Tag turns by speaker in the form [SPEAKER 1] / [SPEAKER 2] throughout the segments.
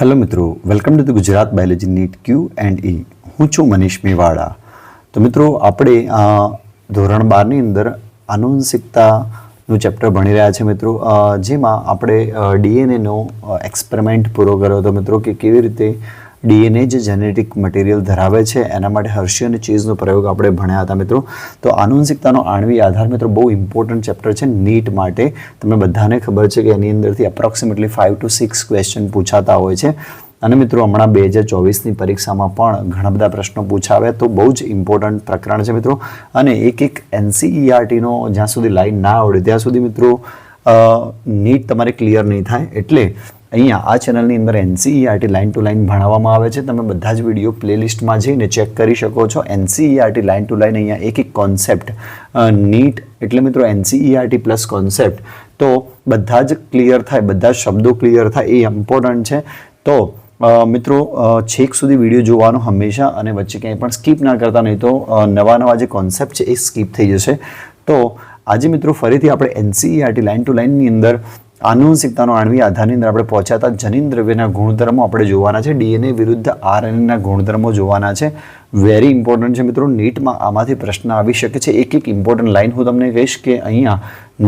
[SPEAKER 1] Hello મિત્રો, welcome to the Gujarat biology NEET Q and E. હું છું મનીષ મેવાડા. તો મિત્રો, આપણે ધોરણ બારની અંદર આનુવંશિકતાનું ચેપ્ટર ભણી રહ્યા છે મિત્રો. જેમાં આપણે ડીએનએનો એક્સપેરિમેન્ટ પૂરો કર્યો હતો મિત્રો કે કેવી રીતે ડીએનએ જે જેનેટિક મટીરિયલ ધરાવે છે, એના માટે હર્ષી અને ચીઝનો પ્રયોગ આપણે ભણ્યા હતા મિત્રો. તો આનુવંશિકતાનો આણવી આધાર મિત્રો બહુ ઇમ્પોર્ટન્ટ ચેપ્ટર છે નીટ માટે. તમને બધાને ખબર છે કે એની અંદરથી approximately five to six question પૂછાતા હોય છે. અને મિત્રો, હમણાં બે હજાર ચોવીસની પરીક્ષામાં પણ ઘણા બધા પ્રશ્નો પૂછાવ્યા. તો બહુ જ ઇમ્પોર્ટન્ટ પ્રકરણ છે મિત્રો. અને એક એક એનસીઈઆરટીનો જ્યાં સુધી લાઈન ના આવડે, ત્યાં સુધી મિત્રો નીટ તમારે ક્લિયર નહીં થાય. એટલે અહીંયા આ ચેનલની અંદર એનસીઈઆરટી લાઇન ટુ લાઇન ભણાવવામાં આવે છે. તમે બધા જ વીડિયો પ્લેલિસ્ટમાં જઈને ચેક કરી શકો છો. એનસીઈઆરટી લાઇન ટુ લાઇન અહીંયા એક એક કોન્સેપ્ટ નીટ એટલે મિત્રો એનસીઈઆરટી પ્લસ કોન્સેપ્ટ તો બધા જ ક્લિયર થાય, બધા શબ્દો ક્લિયર થાય, એ ઇમ્પોર્ટન્ટ છે. તો મિત્રો છેક સુધી વીડિયો જોવાનો હંમેશા અને વચ્ચે ક્યાંય પણ સ્કીપ ના કરતા, નહીં તો નવા નવા જે કોન્સેપ્ટ છે એ સ્કીપ થઈ જશે. તો આજે મિત્રો ફરીથી આપણે એનસીઈઆરટી લાઇન ટુ લાઇનની અંદર આનુવંશિકતાનો આણવી આધારની અંદર આપણે પહોંચ્યા જનીન દ્રવ્યના ગુણધર્મો આપણે જોવાના છે. ડીએનએ વિરુદ્ધ આરએનએના ગુણધર્મો જોવાના છે. વેરી ઇમ્પોર્ટન્ટ છે મિત્રો. નીટમાં આમાંથી પ્રશ્ન આવી શકે છે. એક એક ઇમ્પોર્ટન્ટ લાઇન હું તમને કહીશ કે અહીંયા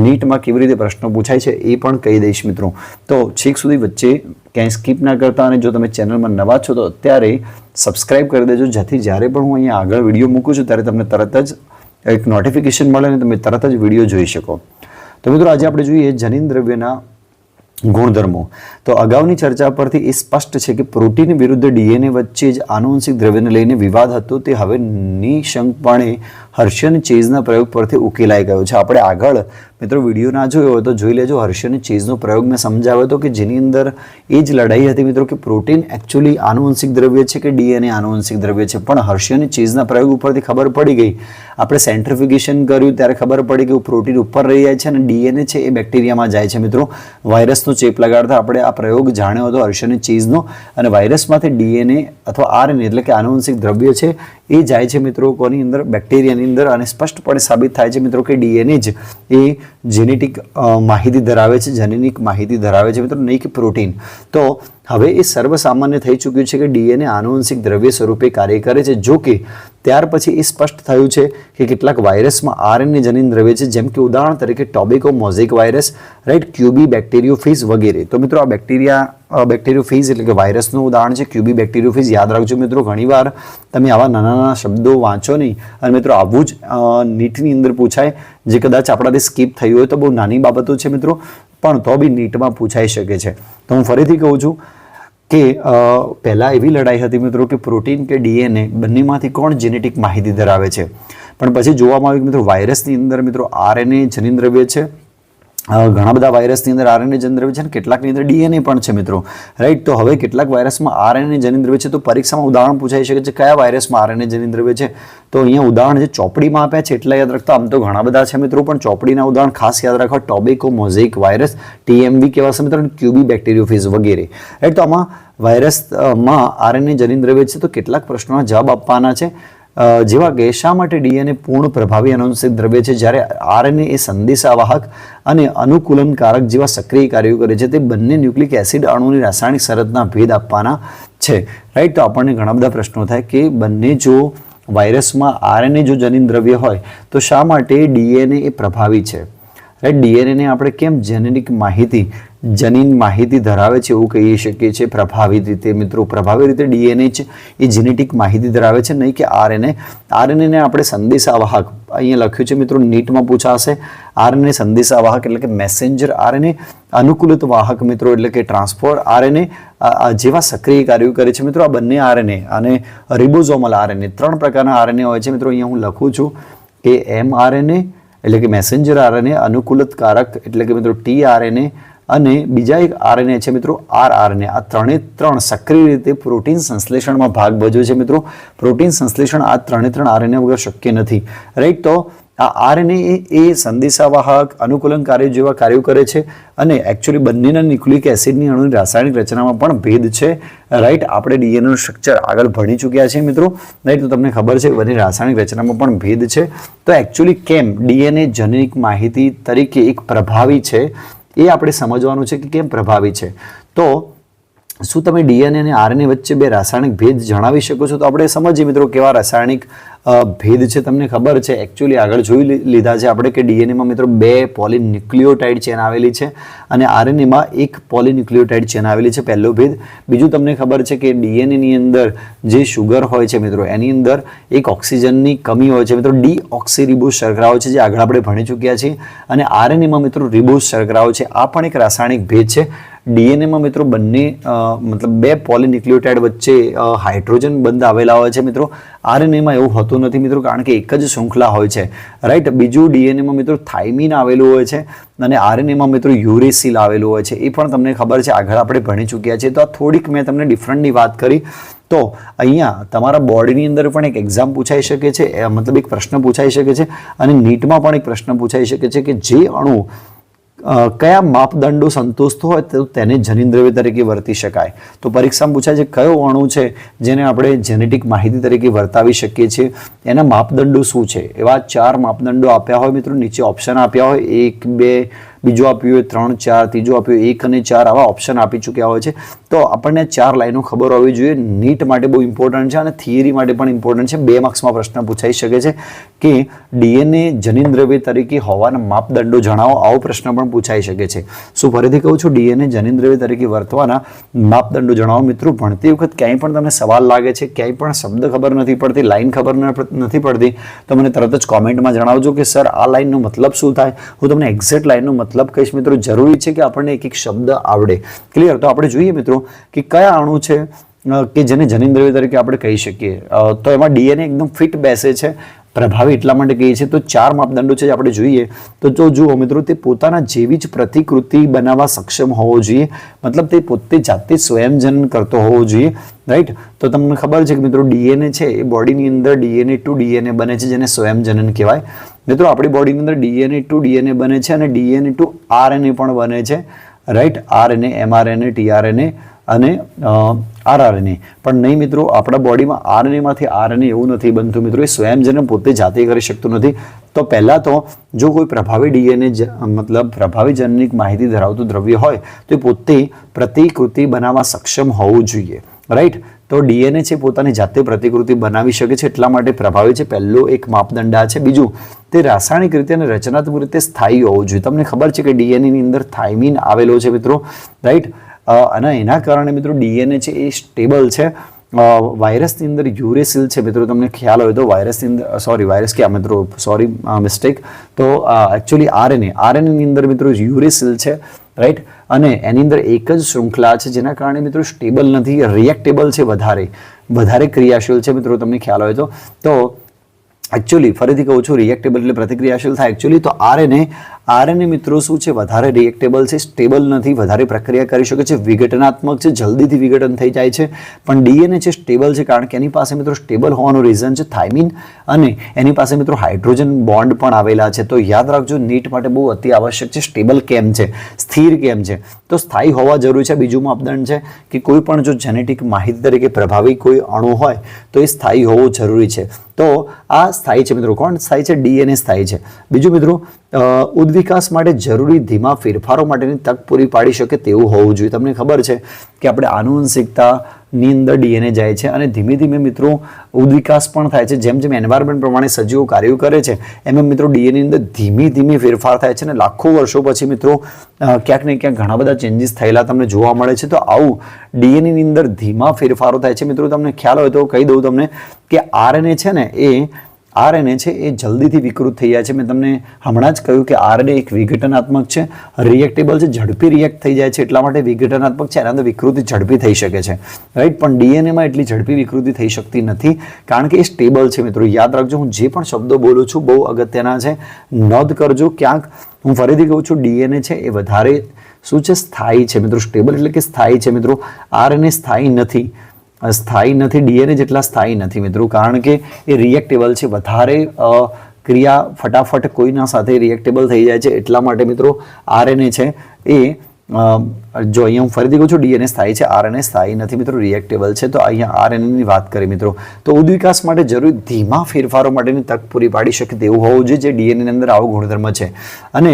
[SPEAKER 1] નીટમાં કેવી રીતે પ્રશ્નો પૂછાય છે એ પણ કહી દઈશ મિત્રો. તો છેક સુધી વચ્ચે ક્યાંય સ્કીપ ના કરતા અને જો તમે ચેનલમાં નવા છો તો અત્યારે સબસ્ક્રાઇબ કરી દેજો. જેથી જ્યારે પણ હું અહીંયા આગળ વીડિયો મૂકું છું ત્યારે તમને તરત જ એક નોટિફિકેશન મળે અને તમે તરત જ વીડિયો જોઈ શકો. તો મિત્રો આજે આપણે જોઈએ જનીન દ્રવ્યના ગુણધર્મો. તો અગાઉની ચર્ચા પરથી એ સ્પષ્ટ છે કે પ્રોટીન વિરુદ્ધ ડીએનએ વચ્ચે જ આનુવંશિક દ્રવ્યને લઈને વિવાદ હતો. તે હવે નિશંકપણે હર્ષન ચેઝના પ્રયોગ પરથી ઉકેલાઈ ગયો છે. આપણે આગળ મિત્રો વીડિયો ના જોયો હોય તો જોઈ લેજો. હર્ષિયન ચેઝનો પ્રયોગ મેં સમજાવ્યો હતો કે જેની અંદર એ જ લડાઈ હતી મિત્રો કે પ્રોટીન એકચ્યુઅલી આનુવંશિક દ્રવ્ય છે કે ડીએનએ આનુવંશિક દ્રવ્ય છે. પણ હર્ષિયન ચેઝના પ્રયોગ ઉપરથી ખબર પડી ગઈ. આપણે સેન્ટ્રિફિકેશન કર્યું ત્યારે ખબર પડી કે પ્રોટીન ઉપર રહી જાય છે અને ડીએનએ છે એ બેક્ટેરિયામાં જાય છે. મિત્રો, વાયરસનો ચેપ લગાડતા આપણે આ પ્રયોગ જાણ્યો હતો હર્ષિયન ચીઝનો અને વાયરસમાંથી ડીએનએ અથવા આરએનએ એટલે કે આનુવંશિક દ્રવ્ય છે એ જાય છે મિત્રો કોની અંદર બેક્ટેરિયાની અંદર અને સ્પષ્ટપણે સાબિત થાય છે મિત્રો કે ડીએનએ જ એ જેનેટિક માહિતી ધરાવે છે જેનેટિક માહિતી ધરાવે છે મિત્રો, નહીં કે પ્રોટીન તો હવે એ સર્વસામાન્ય થઈ ચૂક્યું છે કે ડીએનએ આનુવંશિક દ્રવ્ય સ્વરૂપે કાર્ય કરે છે, જો કે ત્યાર પછી એ સ્પષ્ટ થયું છે કે કેટલાક વાયરસમાં આરએનએ જનીન દ્રવ્ય છે, જેમ કે ઉદાહરણ તરીકે ટોબેકો, મોઝેક વાયરસ રાઈટ ક્યુબી બેક્ટેરિયો ફીઝ વગેરે. તો મિત્રો આ બેક્ટેરિયા બેક્ટેરિયો ફીઝ એટલે કે વાયરસનું ઉદાહરણ છે, ક્યુબી બેક્ટેરિયો ફીઝ યાદ રાખજો મિત્રો, ઘણીવાર તમે આવા નાના નાના શબ્દો વાંચો નહીં. અને મિત્રો આવું જ નીટની અંદર પૂછાય જે કદાચ આપણાથી સ્કીપ થયું હોય તો બહુ નાની બાબતો છે મિત્રો, પણ તો બી નીટમાં પૂછાઈ શકે છે. તો હું ફરીથી કહું છું કે પહેલાં એવી લડાઈ હતી મિત્રો કે પ્રોટીન કે ડીએનએ બંનેમાંથી કોણ જેનેટિક માહિતી ધરાવે છે? પણ પછી જોવામાં આવ્યું કે મિત્રો વાયરસની અંદર મિત્રો આરએનએ જનીન દ્રવ્ય છે ઘણા બધા વાયરસની અંદર આરએનએ જનીન દ્રવ્ય છે અને કેટલાકની અંદર ડીએનએ પણ છે મિત્રો. રાઈટ તો હવે કેટલાક વાયરસમાં આરએનએ જનીન દ્રવ્ય છે તો પરીક્ષામાં ઉદાહરણ પૂછાઈ શકે છે કયા વાયરસમાં આરએનએ જનીન દ્રવ્ય છે. તો અહીંયા ઉદાહરણ જે ચોપડીમાં આપ્યા છે એટલા યાદ રાખતા, આમ તો ઘણા બધા છે મિત્રો, પણ ચોપડીના ઉદાહરણ ખાસ યાદ રાખવા ટોબેકો મોઝેક વાયરસ, ટીએમવી કેવા છે મિત્રો ક્યુબી બેક્ટેરિયોફેઝ વગેરે. રાઈટ તો આમાં વાયરસમાં આરએનએ જનીન દ્રવ્ય છે તો કેટલાક પ્રશ્નોના જવાબ આપવાના છે. જેવા કે શા માટે ડીએનએ પૂર્ણ પ્રભાવી અનુવંશિક દ્રવ્ય છે? જ્યારે આરએનએ એ સંદેશાવાહક અને અનુકૂલનકારક જેવા સક્રિય કાર્યો કરે છે, તે બંને ન્યુક્લિક એસિડ અણુની રાસાયણિક શરતના ભેદ આપવાના છે. રાઈટ તો આપણને ઘણા બધા પ્રશ્નો થાય કે બંને જો વાયરસમાં આરએનએ જો જનીન દ્રવ્ય હોય, તો શા માટે ડીએનએ એ પ્રભાવી છે? રાઈટ ડીએનએને આપણે કેમ જેનેટિક માહિતી જનીન માહિતી ધરાવે છે એવું કહી શકીએ છીએ. પ્રભાવિત રીતે મિત્રો, પ્રભાવી રીતે ડીએનએ છે એ જેનેટિક માહિતી ધરાવે છે. નહીં કે આરએનએ. આરએનએને આપણે સંદેશાવાહક અહીંયા લખ્યું છે મિત્રો, નીટમાં પૂછાશે. આરએનએ સંદેશાવાહક એટલે કે મેસેન્જર આરએનએ. અનુકૂલિત વાહક મિત્રો એટલે કે ટ્રાન્સફોર આરએનએ. જેવા સક્રિય કાર્યો કરે છે મિત્રો આ બંને આરએનએ અને રિબોઝોમલ આરએનએ. ત્રણ પ્રકારના આરએનએ હોય છે મિત્રો, અહીંયા હું લખું છું કે એમ આરએનએ એટલે કે મેસેન્જર આરએનએ અનુકૂલતકારક એટલે કે મિત્રો ટી આરએનએ અને બીજા એક આરએનએ છે મિત્રો આર આરએનએ આ ત્રણે ત્રણ સક્રિય રીતે પ્રોટીન સંશ્લેષણમાં ભાગ ભજવે છે મિત્રો. પ્રોટીન સંશ્લેષણ આ ત્રણે ત્રણ આરએનએ વગર શક્ય નથી. રાઈટ તો આ આરએનએ એ સંદેશાવાહક અનુકૂલન કાર્ય જેવા કાર્યો કરે છે અને એકચ્યુઅલી બંનેના ન્યુક્લિક એસિડની અણુની રાસાયણિક રચનામાં પણ ભેદ છે. રાઈટ આપણે ડીએનએનું સ્ટ્રક્ચર આગળ ભણી ચૂક્યા છીએ મિત્રો. રાઈટ તો તમને ખબર છે બધી રાસાયણિક રચનામાં પણ ભેદ છે. તો એકચ્યુઅલી કેમ? ડીએનએ જનનિક માહિતી તરીકે એક પ્રભાવી છે. એ આપણે સમજવાનું છે કે કેમ પ્રભાવી છે. તો શું તમે ડીએનએ અને આરએનએ વચ્ચે બે રાસાયણિક ભેદ જણાવી શકો છો? તો આપણે સમજીએ મિત્રો કેવા રાસાયણિક ભેદ છે તમને ખબર છે. એકચ્યુઅલી આગળ જોઈ લીધા છે આપણે કે ડીએનએમાં મિત્રો બે પોલિન્યુક્લિયોટાઇડ ચેન આવેલી છે અને આરએનએમાં એક પોલિન્યુક્લિયોટાઇડ ચેન આવેલી છે, પહેલો ભેદ. બીજું તમને ખબર છે કે ડીએનએની અંદર જે શુગર હોય છે મિત્રો, એની અંદર એક ઓક્સિજનની કમી હોય છે. મિત્રો ડી ઓક્સીરિબોઝ શર્કરાઓ છે જે આગળ આપણે ભણી ચૂક્યા છીએ. અને આરએનએમાં મિત્રો રિબોઝ શર્કરાઓ છે. આ પણ એક રાસાયણિક ભેદ છે. ડીએનએમાં મિત્રો બંને મતલબ બે પોલિન્યુક્લિયોટાઇડ વચ્ચે હાઇડ્રોજન બંધ આવેલા હોય છે મિત્રો. આરએનએમાં એવું હોતું નથી મિત્રો, કારણ કે એક જ શૃંખલા હોય છે. રાઈટ બીજું ડીએનએમાં મિત્રો થાઇમિન આવેલું હોય છે અને આરએનએમાં મિત્રો યુરેસિલ આવેલું હોય છે. એ પણ તમને ખબર છે, આગળ આપણે ભણી ચૂક્યા છીએ. તો આ થોડીક મેં તમને ડિફરન્ટની વાત કરી. તો અહીંયા તમારા બોડીની અંદર પણ એક એક્ઝામ પૂછાઈ શકે છે મતલબ એક પ્રશ્ન પૂછાઈ શકે છે અને નીટમાં પણ એક પ્રશ્ન પૂછાઈ શકે છે કે જે અણુ કયા માપદંડો સંતોષતો હોય તો તેને જનીન્દ્રવ્ય તરીકે વર્તી શકાય. તો પરીક્ષામાં પૂછાય છે, કયો અણુ છે જેને આપણે જેનેટિક માહિતી તરીકે વર્તાવી શકીએ છીએ? એના માપદંડો શું છે? એવા ચાર માપદંડો આપ્યા હોય મિત્રો, નીચે ઓપ્શન આપ્યા હોય, એક, બે બીજું આપ્યું હોય ત્રણ, ચાર, ત્રીજો આપ્યું એક અને ચાર આવા ઓપ્શન આપી ચૂક્યા હોય છે. તો આપણને ચાર લાઈનો ખબર હોવી જોઈએ. નીટ માટે બહુ ઇમ્પોર્ટન્ટ છે અને થિયરી માટે પણ ઇમ્પોર્ટન્ટ છે. બે માર્ક્સમાં પ્રશ્ન પૂછાઈ શકે છે કે ડીએનએ જનીન દ્રવ્ય તરીકે હોવાના માપદંડો જણાવો. આવો પ્રશ્ન પણ પૂછાઈ શકે છે. શું ફરીથી કહું છું? ડીએનએ જનીન દ્રવ્ય તરીકે વર્તવાના માપદંડો જણાવો મિત્રો. ભણતી વખત ક્યાંય પણ તમને સવાલ લાગે છે, ક્યાંય પણ શબ્દ ખબર નથી પડતી, લાઈન ખબર નથી પડતી, તો મને તરત જ કોમેન્ટમાં જણાવજો કે, સર, આ લાઈનનો મતલબ શું થાય? હું તમને એક્ઝેક્ટ લાઈનનો મતલબ કહીશ મિત્રો, જરૂરી છે કે આપણને એક એક શબ્દ આવડે. ક્લિયર તો આપણે જોઈએ મિત્રો કે કયા અણુ છે કે જેને જનીન દ્રવ્ય તરીકે આપણે કહી શકીએ. તો એમાં ડીએનએ એકદમ ફિટ બેસે છે, પ્રભાવી એટલા માટે કહીએ છીએ. તો ચાર માપદંડો છે જે આપણે જોઈએ. તો જો જુઓ મિત્રો, તે પોતાના જેવી જ પ્રતિકૃતિ બનાવવા સક્ષમ હોવો જોઈએ. મતલબ તે પોતે જાતે સ્વયંજનન કરતો હોવો જોઈએ. રાઈટ તો તમને ખબર છે કે મિત્રો, ડીએનએ છે એ બોડીની અંદર ડીએનએ ટુ ડીએનએ બને છે, જેને સ્વયંજનન કહેવાય. મિત્રો, આપણી બોડીની અંદર ડીએનએ ટુ ડીએનએ બને છે અને ડીએનએ ટુ આરએનએ પણ બને છે. રાઈટ આરએનએ એમઆરએનએ ટીઆરએનએ અને આરઆરએનએ પણ નહીં મિત્રો, આપણા બોડીમાં આરએનએમાંથી આરએનએ એવું નથી બનતું મિત્રો. એ સ્વયંજનમ પોતે જાતે કરી શકતું નથી. તો પહેલાં તો જો કોઈ પ્રભાવી ડીએનએ મતલબ પ્રભાવી જનનિક માહિતી ધરાવતું દ્રવ્ય હોય, તો એ પોતે પ્રતિકૃતિ બનાવવા સક્ષમ હોવું જોઈએ. રાઈટ તો ડીએનએ છે પોતાની જાતે પ્રતિકૃતિ બનાવી શકે છે એટલા માટે પ્રભાવી છે. પહેલો એક માપદંડ આ છે. બીજું, તે રાસાયણિક રીતે અને રચનાત્મક રીતે સ્થાયી હોવું જોઈએ. તમને ખબર છે કે ડીએનએની અંદર થાઇમિન આવેલો છે મિત્રો, રાઈટ? અને એના કારણે મિત્રો ડીએનએ છે એ સ્ટેબલ છે. વાયરસની અંદર યુરેસિલ છે મિત્રો, તમને ખ્યાલ હોય તો વાયરસની અંદર, સોરી, વાયરસ ક્યાં મિત્રો, સોરી મિસ્ટેક. તો એકચ્યુઅલી આરએનએ આરએનએની અંદર મિત્રો યુરેસિલ છે, રાઈટ? અને એની અંદર એક જ શૃંખલા છે જેના કારણે મિત્રો સ્ટેબલ નથી રિએક્ટેબલ છે વધારે. વધારે ક્રિયાશીલ છે મિત્રો, તમને ખ્યાલ હોય તો. તો એકચ્યુઅલી ફરીથી કહું છું રિએક્ટેબલ એટલે પ્રતિક્રિયાશીલ થાય. એકચ્યુઅલી તો આરએનએ આરએનએ મિત્રો શું છે? વધારે રિએક્ટેબલ છે સ્ટેબલ નથી, વધારે પ્રક્રિયા કરી શકે છે, વિઘટનાત્મક છે, જલ્દીથી વિઘટન થઈ જાય છે. પણ ડીએનએ છે સ્ટેબલ છે, કારણ કે એની પાસે મિત્રો સ્ટેબલ હોવાનું રીઝન છે થાઇમિન અને એની પાસે મિત્રો હાઇડ્રોજન બોન્ડ પણ આવેલા છે. તો યાદ રાખજો, નીટ માટે બહુ અતિ આવશ્યક છે સ્ટેબલ કેમ છે? સ્થિર કેમ છે? તો સ્થાયી હોવા જરૂરી છે બીજું માપદંડ છે કે કોઈ પણ જો જેનેટિક માહિતી તરીકે પ્રભાવી કોઈ અણુ હોય, તો એ સ્થાયી હોવો જરૂરી છે. તો આ સ્થાયી છે મિત્રો. કોણ સ્થાયી છે? ડીએનએ સ્થાયી છે. બીજું મિત્રો ઉદ્વિકાસ માટે જરૂરી ધીમા ફેરફારો માટેની તક પૂરી પાડી શકે તેવું હોવું જોઈએ. તમને ખબર છે કે આપણે આનુવંશિકતાની અંદર ડીએનએ જાય છે અને ધીમે ધીમે મિત્રો ઉદ્વિકાસ પણ થાય છે. જેમ જેમ એન્વાયરમેન્ટ પ્રમાણે સજીવો કાર્યો કરે છે, એમ એમ મિત્રો ડીએનએ અંદર ધીમે ધીમે ફેરફાર થાય છે અને લાખો વર્ષો પછી મિત્રો ક્યાંક ને ક્યાંક ઘણા બધા ચેન્જીસ થયેલા તમને જોવા મળે છે. તો આવું ડીએનએની અંદર ધીમા ફેરફારો થાય છે. મિત્રો તમને ખ્યાલ હોય તો કહી દઉં તમને કે આરએનએ છે ને એ આરએનએ છે, એ જલ્દીથી વિકૃત થઈ જાય છે. મેં તમને હમણાં જ કહ્યું કે આરએનએ એક વિઘટનાત્મક છે રિએક્ટેબલ છે, ઝડપી રિએક્ટ થઈ જાય છે, એટલા માટે વિઘટનાત્મક છે એના અંદર વિકૃતિ ઝડપી થઈ શકે છે. રાઈટ પણ ડીએનએમાં એટલી ઝડપી વિકૃતિ થઈ શકતી નથી, કારણ કે એ સ્ટેબલ છે મિત્રો. યાદ રાખજો, હું જે પણ શબ્દો બોલું છું, બહુ અગત્યના છે. નોંધ કરજો, ક્યાંક હું ફરીથી કહું છું, ડીએનએ છે, એ વધારે શું છે, સ્થાયી છે મિત્રો. સ્ટેબલ એટલે કે સ્થાયી છે મિત્રો. આરએનએ સ્થાયી નથી. સ્થાયી નથી, ડીએનએ જેટલા સ્થાયી નથી મિત્રો. કારણ કે એ રિએક્ટેબલ છે. વધારે ક્રિયા ફટાફટ કોઈના સાથે રિએક્ટેબલ થઈ જાય છે. એટલા માટે મિત્રો આરએનએ છે. એ જો અહીંયા હું ફરીથી કહું છું, ડીએનએ સ્થાયી છે. આરએનએ સ્થાયી નથી મિત્રો રિએક્ટેબલ છે. તો અહીંયા આરએનએની વાત કરી મિત્રો. તો ઉદ્વિકાસ માટે જરૂરી ધીમા ફેરફારો માટેની તક પૂરી પાડી શકે તેવું હોવું જોઈએ, જે ડીએનએ અંદર આવો ગુણધર્મ છે. અને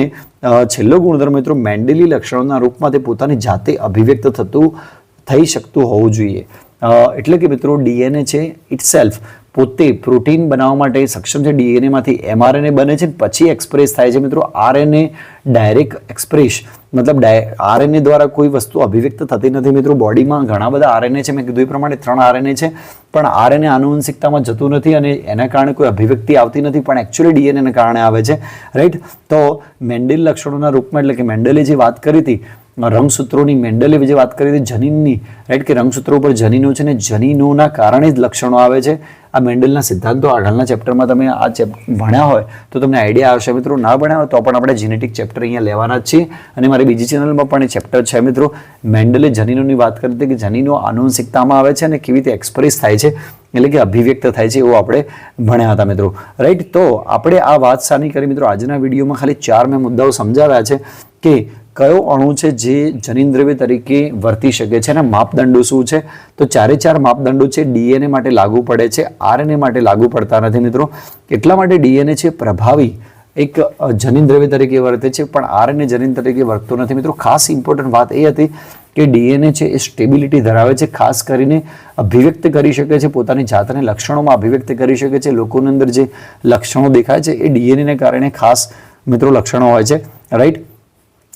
[SPEAKER 1] છેલ્લો ગુણધર્મ મિત્રો, મેન્ડેલી લક્ષણોના રૂપમાં તે પોતાની જાતે અભિવ્યક્ત થતું, થઈ શકતું હોવું જોઈએ. એટલે કે મિત્રો, ડીએનએ છે ઇટ સેલ્ફ પોતે પ્રોટીન બનાવવા માટે સક્ષમ છે. ડીએનએમાંથી એમઆરએનએ બને છે પછી એક્સપ્રેસ થાય છે. મિત્રો, આરએનએ ડાયરેક્ટ એક્સપ્રેસ મતલબ આરએનએ દ્વારા કોઈ વસ્તુ અભિવ્યક્ત થતી નથી. મિત્રો, બોડીમાં ઘણા બધા આરએનએ છે. મેં કીધું એ પ્રમાણે ત્રણ આરએનએ છે. પણ આરએનએ આનુવંશિકતામાં જતું નથી અને એના કારણે કોઈ અભિવ્યક્તિ આવતી નથી, પણ એકચ્યુઅલી ડીએનએના કારણે આવે છે. રાઈટ તો મેન્ડેલ લક્ષણોના રૂપમાં, એટલે કે મેન્ડેલે જે વાત કરી હતી રંગસૂત્રોની મેન્ડલે જે વાત કરી હતી જનીનની રાઈટ કે રંગસૂત્રો ઉપર જનીનો છે ને જનીનોના કારણે જ લક્ષણો આવે છે. આ મેન્ડલના સિદ્ધાંતો આગળના ચેપ્ટરમાં તમે આ ચેપ ભણ્યા હોય તો તમને આઈડિયા આવશે. મિત્રો, ના ભણ્યા હોય તો પણ આપણે જીનેટિક ચેપ્ટર અહીંયા લેવાના જ છીએ. અને મારી બીજી ચેનલમાં પણ એ ચેપ્ટર છે. મિત્રો, મેન્ડલે જનીનોની વાત કરી હતી કે જનીનો આનુવંશિકતામાં આવે છે અને કેવી રીતે એક્સપ્રેસ થાય છે, એટલે કે અભિવ્યક્ત થાય છે, એવું આપણે ભણ્યા હતા, મિત્રો. રાઈટ તો આપણે આ વાત સાની કરી. મિત્રો, આજના વિડીયોમાં ખાલી ચાર મેં મુદ્દાઓ સમજાવ્યા છે કે કયો અણુ છે જે જનીન દ્રવ્ય તરીકે વર્તી શકે છે અને માપદંડો શું છે? તો ચારે ચાર માપદંડો છે ડીએનએ માટે લાગુ પડે છે, આરએનએ માટે લાગુ પડતા નથી મિત્રો. એટલા માટે ડીએનએ છે પ્રભાવી એક જનીન્દ્રવ્ય જનીન દ્રવ્ય તરીકે વર્તે છે, પણ આરએનએ જનીન તરીકે વર્તતો નથી મિત્રો. ખાસ ઇમ્પોર્ટન્ટ વાત એ હતી કે ડીએનએ છે એ સ્ટેબિલિટી ધરાવે છે, ખાસ કરીને અભિવ્યક્ત કરી શકે છે, પોતાની જાતને લક્ષણોમાં અભિવ્યક્ત કરી શકે છે. લોકોની અંદર જે લક્ષણો દેખાય છે એ ડીએનએને કારણે ખાસ મિત્રો લક્ષણો હોય છે. રાઈટ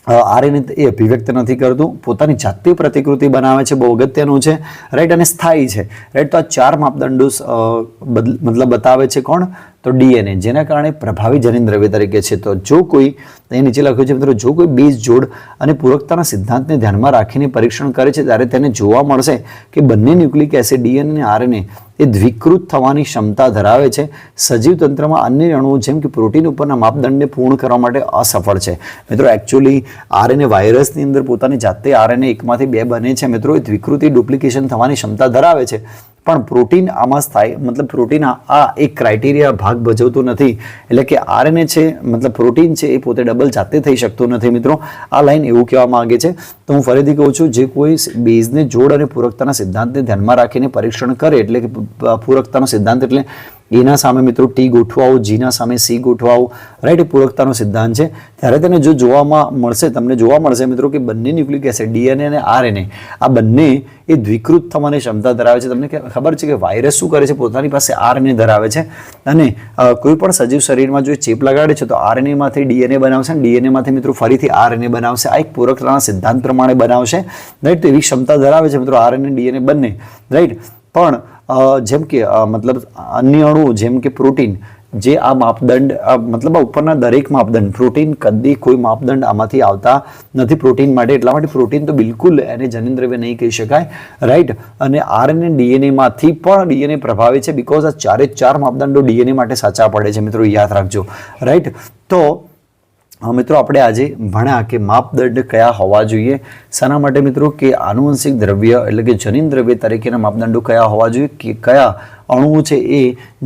[SPEAKER 1] આરએનએ એ અભિવ્યક્ત નથી કરતું. પોતાની જાતે પ્રતિકૃતિ બનાવે છે, બહુ અગત્યનું છે. રાઈટ અને સ્થાયી છે. રાઈટ તો આ ચાર માપદંડો મતલબ બતાવે છે કોણ? તો ડીએનએ, જેના કારણે પ્રભાવી જનીન્દ્રવ્ય તરીકે છે. તો જો કોઈ અહીં નીચે લખ્યું છે મિત્રો, જો કોઈ બીજ જોડ અને પૂરકતાના સિદ્ધાંતને ધ્યાનમાં રાખીને પરીક્ષણ કરે છે, ત્યારે તેને જોવા મળશે કે બંને ન્યુક્લિક એસિડ, ડીએનએ અને આરએનએ, એ દ્વિકૃત થવાની ક્ષમતા ધરાવે છે. સજીવ તંત્રમાં અન્ય અણુઓ જેમ કે પ્રોટીન ઉપરના માપદંડને પૂર્ણ કરવા માટે અસફળ છે. મિત્રો એકચ્યુઅલી આરએનએ વાયરસની અંદર પોતાની જાતે આરએનએ એકમાંથી બે બને છે. મિત્રો, એ દ્વિકૃતિ ડુપ્લિકેશન થવાની ક્ષમતા ધરાવે છે. પણ પ્રોટીન આમાં સ્થાયી, મતલબ પ્રોટીન આ એક ક્રાઇટેરિયા ભાગ ભજવતું નથી. એટલે કે આરએનએ છે, મતલબ પ્રોટીન છે, એ પોતે ડબલ જાતે થઈ શકતું નથી મિત્રો. આ લાઈન એવું કહેવા માંગે છે. તો હું ફરીથી કહું છું, જે કોઈ બેઝને જોડ અને પૂરકતાના સિદ્ધાંતને ધ્યાનમાં રાખીને પરીક્ષણ કરે એટલે કે પૂરકતાનો સિદ્ધાંત એટલે એના સામે મિત્રો ટી ગોઠવાવો જીના સામે સી ગોઠવાવો રાઈટ એ પૂરકતાનો સિદ્ધાંત છે. ત્યારે તેને જો જોવામાં મળશે, તમને જોવા મળશે મિત્રો કે બંને ન્યુક્લિક એસિડ, ડીએનએ અને આરએનએ, આ બંને એ દ્વિકૃત થવાની ક્ષમતા ધરાવે છે. તમને ખબર છે કે વાયરસ શું કરે છે? પોતાની પાસે આરએનએ ધરાવે છે. અને કોઈ પણ સજીવ શરીરમાં જો ચેપ લગાડે છે, તો આરએનએમાંથી ડીએનએ બનાવશે અને ડીએનએ માંથી મિત્રો ફરીથી આરએનએ બનાવશે. આ એક પૂરકતાના સિદ્ધાંત પ્રમાણે બનાવશે રાઈટ તો એવી ક્ષમતા ધરાવે છે મિત્રો આરએનએ ડીએનએ બંને રાઈટ પણ જેમ કે મતલબ અન્ય અણુ જેમ કે પ્રોટીન, જે આ માપદંડ મતલબ આ ઉપરના દરેક માપદંડ, પ્રોટીન કદી કોઈ માપદંડ આમાંથી આવતા નથી પ્રોટીન માટે, એટલા માટે પ્રોટીન તો બિલકુલ એને જનીન દ્રવ્ય નહીં કહી શકાય રાઈટ અને આરએનએ ડીએનએમાંથી પણ ડીએનએ પ્રભાવિત છે બિકોઝ આ ચારે ચાર માપદંડો ડીએનએ માટે સાચા પડે છે, મિત્રો, યાદ રાખજો રાઈટ તો મિત્રો, આપણે આજે ભણ્યા કે માપદંડ કયા હોવા જોઈએ? શાના માટે, મિત્રો, કે આનુવંશિક દ્રવ્ય એટલે કે જનીન દ્રવ્ય તરીકેના માપદંડો કયા હોવા જોઈએ? કે કયા અણુઓ છે એ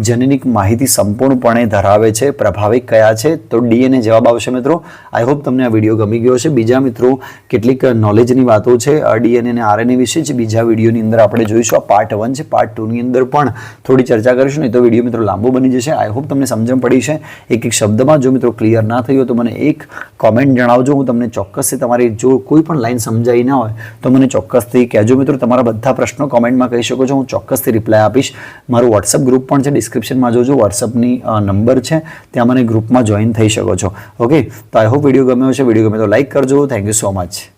[SPEAKER 1] જનનિક માહિતી સંપૂર્ણપણે ધરાવે છે પ્રભાવિક કયા છે, તો ડીએનએ જવાબ આવશે મિત્રો. આઈ હોપ તમને આ વીડિયો ગમી ગયો છે બીજા મિત્રો કેટલીક નોલેજની વાતો છે ડીએનએ અને આરએનએ વિશે જ બીજા વિડીયોની અંદર આપણે જોઈશું. આ પાર્ટ વન છે. પાર્ટ ટુની અંદર પણ થોડી ચર્ચા કરીશું, નહીં તો વીડિયો મિત્રો લાંબો બની જશે. આઈ હોપ તમને સમજણ પડી છે. એક એક શબ્દમાં જો મિત્રો ક્લિયર ના થયું તો મને એક કોમેન્ટ જણાવજો. હું તમને ચોક્કસથી તમારી જો કોઈ પણ લાઈન સમજાઈ ના હોય તો મને ચોક્કસથી કહેજો મિત્રો. તમારા બધા પ્રશ્નો કોમેન્ટમાં કહી શકો છો. હું ચોક્કસથી રિપ્લાય આપીશ. મારું વોટ્સઅપ ગ્રુપ પણ છે ડિસ્ક્રિપ્શનમાં જોજો વોટ્સઅપની નંબર છે, ત્યાં મને ગ્રુપમાં જોઈન થઈ શકો છો. ઓકે તો આઈ હોપ વીડિયો ગમ્યો છે વીડિયો ગમે તો લાઈક કરજો. Thank you so much